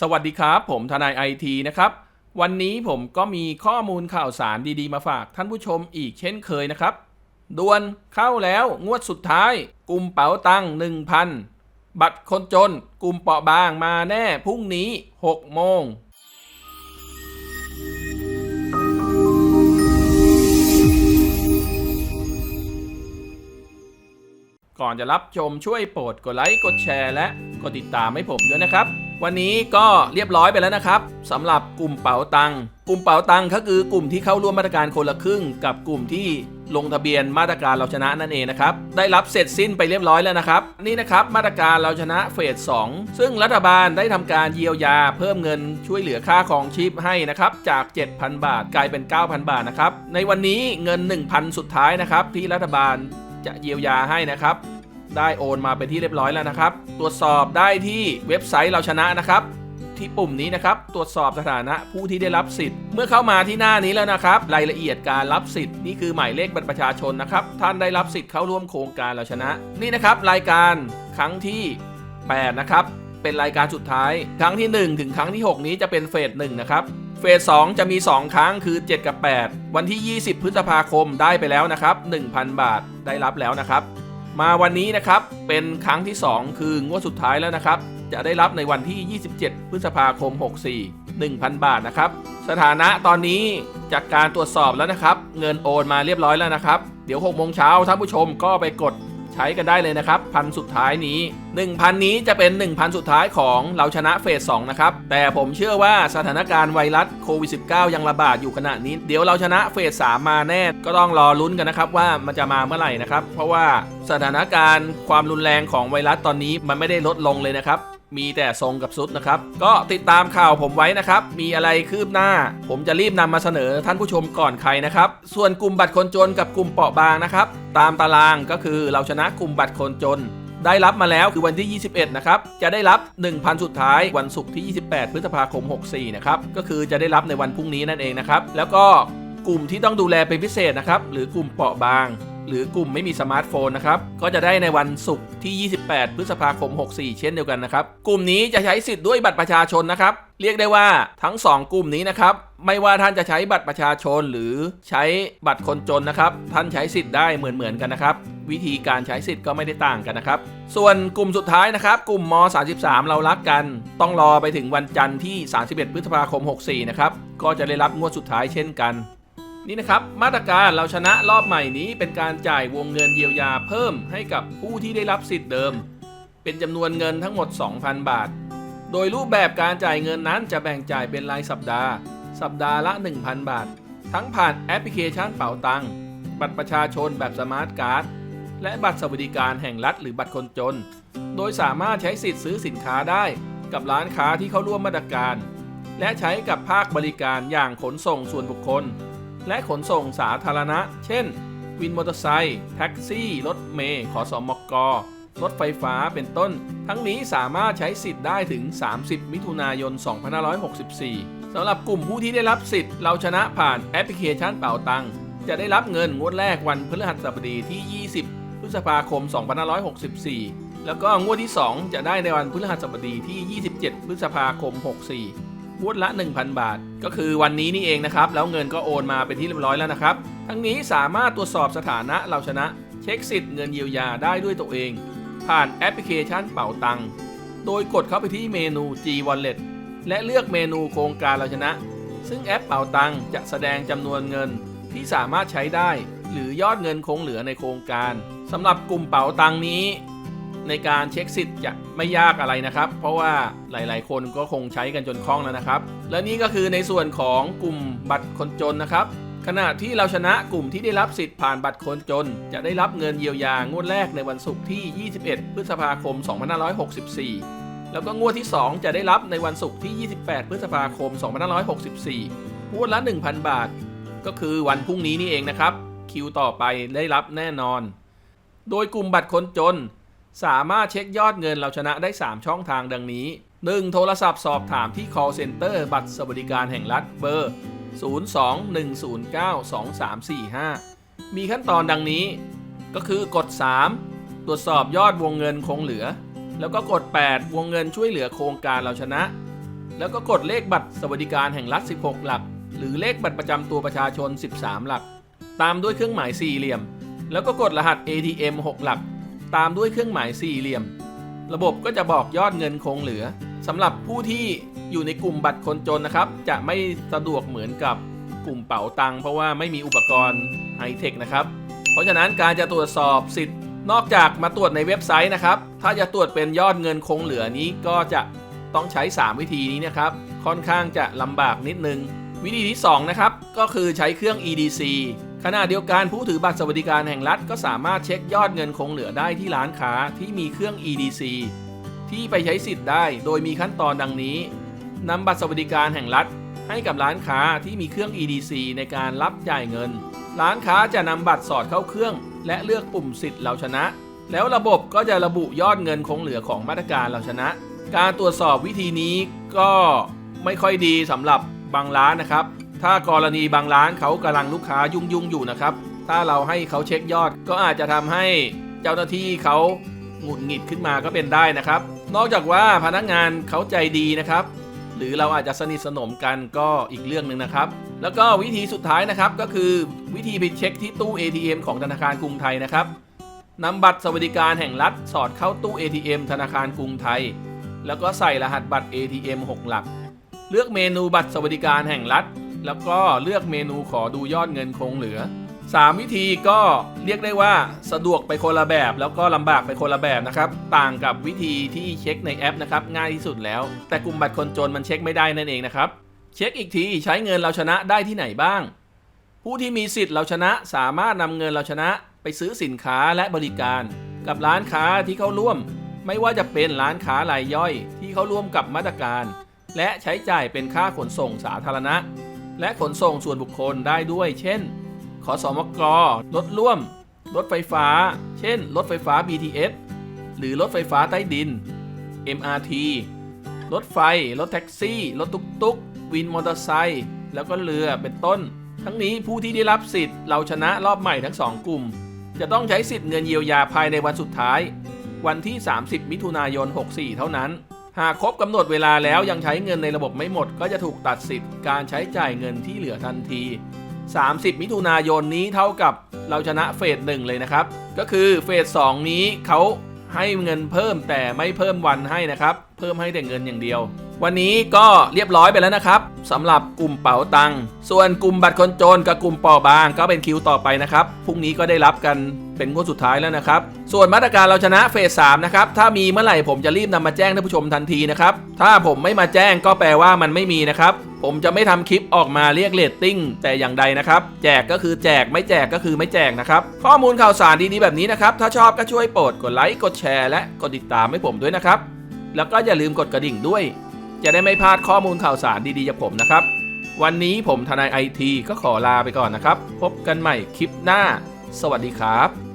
สวัสดีครับ ผมทนายไอทีนะครับ วันนี้ผมก็มีข้อมูลข่าวสารดีๆ มาฝากท่านผู้ชมอีกเช่นเคยนะครับด่วนเข้าแล้วงวดสุดท้าย กลุ่มเป๋าตังค์1,000 บัตรคนจน กลุ่มเปราะบางมาแน่พรุ่งนี้ 6 โมง ก่อนจะรับชมช่วยโปรดกดไลค์กดแชร์และกดติดตามให้ผมด้วยนะครับ วันนี้ก็เรียบร้อยไปแล้วนะครับสำหรับกลุ่มเป๋าตังกลุ่มเป๋าตังก็คือกลุ่มที่เข้าร่วมมาตรการคนละครึ่ง กับกลุ่มที่ลงทะเบียนมาตรการเราชนะนั่นเองนะครับ ได้รับเสร็จสิ้นไปเรียบร้อยแล้วนะครับ นี่นะครับมาตรการเราชนะเฟส 2 ซึ่งรัฐบาลได้ทำการเยียวยาเพิ่มเงินช่วยเหลือค่าของชีพให้นะครับ จาก 7,000 บาทกลายเป็น 9,000 บาทนะครับ ในวันนี้เงิน 1,000 สุดท้ายนะครับ ที่รัฐบาลจะเยียวยาให้นะครับ ได้โอนมาเป็นที่เรียบร้อยแล้วนะครับ ตรวจสอบได้ที่เว็บไซต์เราชนะนะครับ ที่ปุ่มนี้นะครับ ตรวจสอบสถานะผู้ที่ได้รับสิทธิ์ เมื่อเข้ามาที่หน้านี้แล้วนะครับ รายละเอียดการรับสิทธิ์นี่คือหมายเลขบัตรประชาชนนะครับ ท่านได้รับสิทธิ์เข้าร่วมโครงการเราชนะ นี่นะครับ รายการครั้งที่ 8 นะครับ เป็นรายการสุดท้าย ครั้งที่ 1 ถึงครั้งที่ 6 นี้จะเป็นเฟส1นะครับเฟส2จะมี 2 ครั้งคือ 7 กับ 8 วันที่ 20 พฤษภาคมได้ไปแล้วนะครับ 1,000 บาทได้รับแล้วนะครับ มาวันนี้นะครับเป็นครั้งที่ 2 คืองวดสุดท้ายแล้วนะครับ จะได้รับในวันที่ 27 พฤษภาคม 64 1,000 บาทนะครับ สถานะตอนนี้จากการตรวจสอบแล้วนะครับ เงินโอนมาเรียบร้อยแล้วนะครับ เดี๋ยว6โมงเช้าท่านผู้ชมก็ไปกด ใช้กันได้เลยนะครับพันสุดท้ายนี้ 1,000 นี้จะเป็น 1,000 สุดท้ายของเราชนะเฟส2นะครับ แต่ผมเชื่อว่าสถานการณ์ไวรัสโควิด -19 ยังระบาดอยู่ขณะนี้ เดี๋ยวเราชนะเฟส3มาแน่ ก็ต้องรอลุ้นกันนะครับว่ามันจะมาเมื่อไหร่นะครับ เพราะว่าสถานการณ์ความรุนแรงของไวรัสตอนนี้มันไม่ได้ลดลงเลยนะครับ มีแต่ทรงกับซุดนะครับ ก็ติดตามข่าวผมไว้นะครับ มีอะไรคืบหน้า ผมจะรีบนำมาเสนอท่านผู้ชมก่อนใครนะครับ ส่วนกลุ่มบัตรคนจนกับกลุ่มเปราะบางนะครับ ตามตารางก็คือเราชนะกลุ่มบัตรคนจน ได้รับมาแล้วคือวันที่ 21 นะครับ จะได้รับ 1,000 สุดท้ายวันศุกร์ที่ 28 พฤษภาคม 64 นะครับ ก็คือจะได้รับในวันพรุ่งนี้นั่นเองนะครับ แล้วก็กลุ่มที่ต้องดูแลเป็นพิเศษนะครับ หรือกลุ่มเปราะบาง หรือกลุ่มไม่มีสมาร์ทโฟนนะครับ ก็จะได้ในวันศุกร์ที่ 28 พฤษภาคม 64 เช่นเดียวกันนะครับ กลุ่มนี้จะใช้สิทธิ์ด้วยบัตรประชาชนนะครับ เรียกได้ว่าทั้ง 2 กลุ่มนี้นะครับ ไม่ว่าท่านจะใช้บัตรประชาชนหรือใช้บัตรคนจนนะครับ ท่านใช้สิทธิ์ได้เหมือนๆกันนะครับ วิธีการใช้สิทธิ์ก็ไม่ได้ต่างกันนะครับ ส่วนกลุ่มสุดท้ายนะครับ กลุ่มม 33 เรารักกัน ต้องรอไปถึงวันจันทร์ที่ 31 พฤษภาคม 64 นะครับ ก็จะได้รับงวดสุดท้ายเช่นกัน นี่นะครับมาตรการเราชนะรอบใหม่นี้เป็นการจ่ายวงเงินเยียวยาเพิ่มให้กับผู้ที่ได้รับสิทธิ์เดิม เป็นจำนวนเงินทั้งหมด 2,000 บาท โดยรูปแบบการจ่ายเงินนั้นจะแบ่งจ่ายเป็นรายสัปดาห์ สัปดาห์ละ 1,000 บาท ทั้งผ่านแอปพลิเคชันเป๋าตังบัตรประชาชนแบบสมาร์ทการ์ดและบัตรสวัสดิการแห่งรัฐหรือบัตรคนจน โดยสามารถใช้สิทธิ์ซื้อสินค้าได้กับร้านค้าที่เข้าร่วมมาตรการ และใช้กับภาคบริการอย่างขนส่งส่วนบุคคล และขนส่งสาธารณะ เช่น วินมอเตอร์ไซค์แท็กซี่ รถเมล์ขอสอมกรถไฟฟ้าเป็นต้น ทั้งนี้สามารถใช้สิทธิ์ได้ถึง 30 มิถุนายน 2564 สำหรับกลุ่มผู้ที่ได้รับสิทธิ์เราชนะผ่านแอปพลิเคชันเป่าตังค์จะได้รับเงินงวดแรกวันพฤหัสบดีที่ 20 พฤษภาคม 2564 แล้วก็งวดที่ 2 จะได้ในวันพฤหัสบดีที่ 27 พฤษภาคม 64 วดละ 1,000 บาท ก็คือวันนี้นี่เองนะครับ แล้วเงินก็โอนมาเป็นที่เรียบร้อยแล้วนะครับ ทั้งนี้สามารถตรวจสอบสถานะเราชนะ เช็คสิทธิ์เงินเยียวยาได้ด้วยตัวเอง ผ่านแอปพลิเคชันเป่าตังค์โดยกดเข้าไปที่เมนู G Wallet และเลือกเมนูโครงการเราชนะ ซึ่งแอปเป่าตังจะแสดงจำนวนเงินที่สามารถใช้ได้ หรือยอดเงินคงเหลือในโครงการสำหรับกลุ่มเป๋าตังนี้ ในการเช็คสิทธิ์จะไม่ยากอะไรนะครับ เพราะว่าหลาย ๆ คนก็คงใช้กันจนคล่องแล้วนะครับ และนี่ก็คือในส่วนของกลุ่มบัตรคนจนนะครับ ขณะที่เราชนะกลุ่มที่ได้รับสิทธิ์ผ่านบัตรคนจน จะได้รับเงินเยียวยางวดแรกในวันศุกร์ที่ 21 พฤษภาคม 2564 แล้วก็งวดที่ 2 จะได้รับในวันศุกร์ที่ 28 พฤษภาคม 2564งวดละ 1,000 บาท ก็คือวันพรุ่งนี้นี่เองนะครับ คิวต่อไปได้รับแน่นอน โดยกลุ่มบัตรคนจน สามารถเช็คยอดเงินเราชนะได้ 3 ช่องทางดังนี้ 1. โทรศัพท์สอบถามที่ call center บัตรสวัสดิการแห่งรัฐเบอร์ 02-109-2345 มีขั้นตอนดังนี้ ก็คือกด 3 ตรวจสอบยอดวงเงินคงเหลือ แล้วก็กด 8 วงเงินช่วยเหลือโครงการเราชนะ แล้วก็กดเลขบัตรสวัสดิการแห่งรัฐ 16 หลัก หรือเลขบัตรประจำตัวประชาชน 13 หลัก ตามด้วยเครื่องหมายสี่เหลี่ยม แล้วก็กดรหัส ATM 6 หลัก ตามด้วยเครื่องหมายสี่เหลี่ยม ระบบก็จะบอกยอดเงินคงเหลือสำหรับผู้ที่อยู่ในกลุ่มบัตรคนจนนะครับ จะไม่สะดวกเหมือนกับกลุ่มเป๋าตัง เพราะว่าไม่มีอุปกรณ์ไฮเทคนะครับ เพราะฉะนั้นการจะตรวจสอบสิทธิ์ นอกจากมาตรวจในเว็บไซต์นะครับ ถ้าจะตรวจเป็นยอดเงินคงเหลือนี้ก็จะต้องใช้ 3 วิธีนี้นะครับ ค่อนข้างจะลำบากนิดนึง วิธีที่ 2 นะครับ ก็คือใช้เครื่อง EDC ขณะเดียวกันผู้ถือบัตรสวัสดิการแห่งรัฐก็สามารถเช็คยอดเงินคงเหลือได้ที่ร้านค้าที่มีเครื่อง EDC ที่ไปใช้สิทธิ์ได้โดยมีขั้นตอนดังนี้นำบัตรสวัสดิการแห่งรัฐ ให้กับร้านค้าที่มีเครื่อง EDC ในการรับจ่ายเงิน ร้านค้าจะนำบัตรสอดเข้าเครื่อง และเลือกปุ่มสิทธิ์เราชนะ แล้วระบบก็จะระบุยอดเงินคงเหลือของมาตรการเราชนะ การตรวจสอบวิธีนี้ก็ไม่ค่อยดีสำหรับบางร้านนะครับ ถ้ากรณีบางร้านเขากำลังลูกค้ายุ่งยุ่งอยู่นะครับ ถ้าเราให้เขาเช็คยอด ก็อาจจะทำให้เจ้าหน้าที่เขาหงุดหงิดขึ้นมาก็เป็นได้นะครับ นอกจากว่าพนักงานเขาใจดีนะครับ หรือเราอาจจะสนิทสนมกันก็อีกเรื่องหนึ่งนะครับ แล้วก็วิธีสุดท้ายนะครับก็คือวิธีไปเช็คที่ตู้ ATM ของธนาคารกรุงไทยนะครับนำบัตรสวัสดิการแห่งรัฐสอดเข้าตู้ ATM ธนาคารกรุงไทย แล้วก็ใส่รหัสบัตร ATM 6 หลัก เลือกเมนูบัตรสวัสดิการแห่งรัฐ แล้วก็เลือกเมนูขอดูยอดเงินคงเหลือ 3 วิธีก็เรียกได้ว่าสะดวกไปคนละแบบ แล้วก็ลำบากไปคนละแบบนะครับ ต่างกับวิธีที่เช็คในแอปนะครับง่ายที่สุดแล้ว แต่กลุ่มบัตรคนจนมันเช็คไม่ได้นั่นเองนะครับ เช็คอีกทีใช้เงินเราชนะได้ที่ไหนบ้าง ผู้ที่มีสิทธิ์เราชนะสามารถนำเงินเราชนะ ไปซื้อสินค้าและบริการ กับร้านค้าที่เข้าร่วม ไม่ว่าจะเป็นร้านค้ารายย่อย ที่เข้าร่วมกับมาตรการ และใช้จ่ายเป็นค่าขนส่งสาธารณะ และขนส่งส่วนบุคคลได้ด้วย เช่น ขอสมกรถร่วม รถไฟฟ้า เช่น รถไฟฟ้า BTS หรือรถไฟฟ้าใต้ดิน MRT รถไฟ รถแท็กซี่ รถตุกตุกวินมอเตอร์ไซค์แล้วก็เรือเป็นต้น ทั้งนี้ผู้ที่ได้รับสิทธิ์เราชนะรอบใหม่ทั้ง 2 กลุ่ม จะต้องใช้สิทธิ์เงินเยียวยาภายในวันสุดท้าย วันที่ 30 มิถุนายน 64 เท่านั้น หากครบกำหนดเวลาแล้วยังใช้เงินในระบบไม่หมด ก็จะถูกตัดสิทธิ์การใช้จ่ายเงินที่เหลือทันที 30 มิถุนายนนี้เท่ากับเราชนะเฟสหนึ่งเลยนะครับ ก็คือเฟสสองนี้เขาให้เงินเพิ่มแต่ไม่เพิ่มวันให้นะครับ เพิ่มให้แต่เงินอย่างเดียว วันนี้ก็เรียบร้อยไปแล้วนะครับสำหรับกลุ่มเป๋าตังส่วนกลุ่มบัตรคนจนกับกลุ่มปอบางก็เป็นคิวต่อไปนะครับพรุ่งนี้ก็ได้รับกันเป็นงวดสุดท้ายแล้วนะครับ ส่วนมาตรการเราชนะเฟสสามนะครับ ถ้ามีเมื่อไหร่ผมจะรีบนำมาแจ้งท่านผู้ชมทันทีนะครับ ถ้าผมไม่มาแจ้งก็แปลว่ามันไม่มีนะครับ ผมจะไม่ทำคลิปออกมาเรียกเรตติ้งแต่อย่างใดนะครับ แจกก็คือแจกไม่แจกก็คือไม่แจกนะครับ ข้อมูลข่าวสารดีๆแบบนี้นะครับ ถ้าชอบก็ช่วยโปรดกดไลค์กดแชร์และกดติดตามให้ผมด้วยนะครับ แล้วก็อย่าลืมกดกระดิ่งด้วย จะได้ไม่พลาดข้อมูลข่าวสารดีๆจากผมนะครับ วันนี้ผมทนายไอทีก็ขอลาไปก่อนนะครับ พบกันใหม่คลิปหน้า สวัสดีครับ